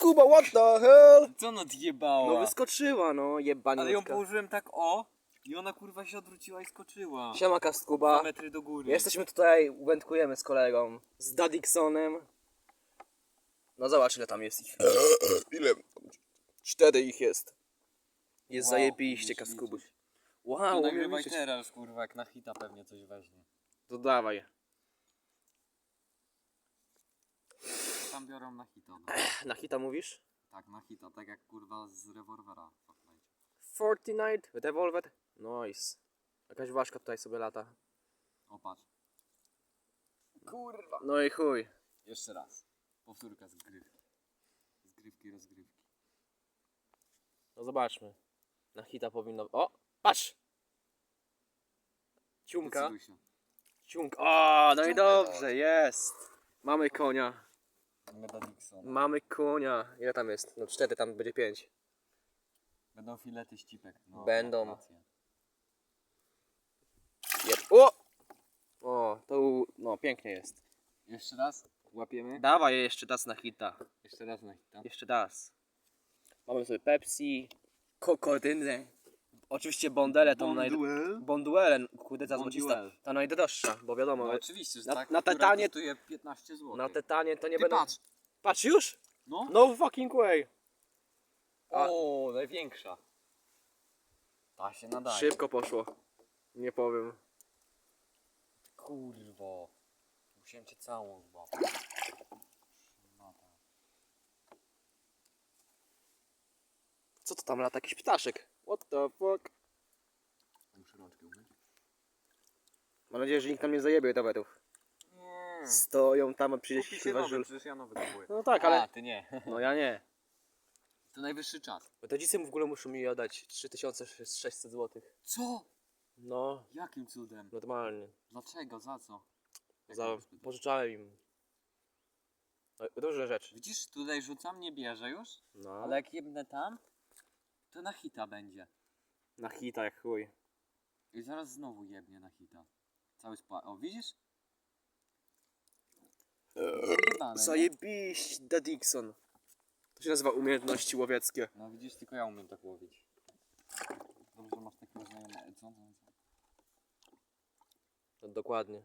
Kuba, what the hell? Co ona odjebała? No wyskoczyła, no, jebaniutka. Ale ją położyłem tak o i ona kurwa się odwróciła i skoczyła. Siema Dwa Kuba. metry do góry. Jesteśmy tutaj, wędkujemy z kolegą, z Dadiksonem. No zobacz ile tam jest ich. Ile? Cztery ich jest. Jest Wow, zajebiście Kaskubuś. liczyć. Wow, To umiem nagrywaj liczyć. teraz kurwa, jak na hita pewnie coś weźmie. To dawaj. Tam biorą na hita? No. Na hita mówisz? Tak, na hita, tak jak kurwa z rewolwera w Fortnite. Fortnite, Revolver. Nice. Jakaś ważka tutaj sobie lata. O patrz. Kurwa. No i chuj. Jeszcze raz. Powtórka z grywki. Z grywki rozgrywki. No zobaczmy. Na hita powinno... O! Patrz! Ciumka. Decyduj się. Ciumka. O, no i dobrze, jest. Mamy konia. Meda Dixon. Mamy konia. Ile tam jest? No cztery, tam będzie pięć. Będą filety ścipek. No, Będą. O! O, to u- no pięknie jest. Jeszcze raz. Łapiemy. Dawaj jeszcze raz na hita. Jeszcze raz na hita. Jeszcze raz. Mamy sobie Pepsi, kokodynę. Oczywiście bondele tą naj... Bonduel. Bonduele, kurde, ta złocista. Bonduel. Ta najdroższa, bo wiadomo, No oczywiście, że Na- tak. na która Tetanie- kosztuje 15 zł. na te tanie to nie Ty będą... patrz. Patrz już? No. No fucking way. A- O, największa. Ta się nadaje. Szybko poszło. Nie powiem. Kurwo. Musiałem cię całą chyba. Co to tam lata? Jakiś ptaszek. What the fuck? Muszę rączkę umyć. Mam nadzieję, że nikt tam nie zajebie rowerów. Nie. Stoją tam, a przyjdzie Kupi się nowy, żul. przecież ja nowy kupuję. No tak, A, ale... ty nie. No ja nie. To najwyższy czas. Bo rodzice mu w ogóle muszą mi oddać 3600 zł. Co? No, Jakim cudem? normalnie. Dlaczego? Za co? Jak Za... Pożyczałem im. No, różne rzeczy. Widzisz, tutaj rzucam, nie bierze już, No, ale jak jebnę tam, to na hita będzie. na hita jak chuj. I zaraz znowu jebnie na hita. Cały spła... O, widzisz? Jebane, nie? Zajebiście, Da Dixon. To się nazywa umiejętności łowieckie. No widzisz, tylko ja umiem tak łowić. Dobrze, że masz takiego znajomego. Co? Co? Co? No, dokładnie.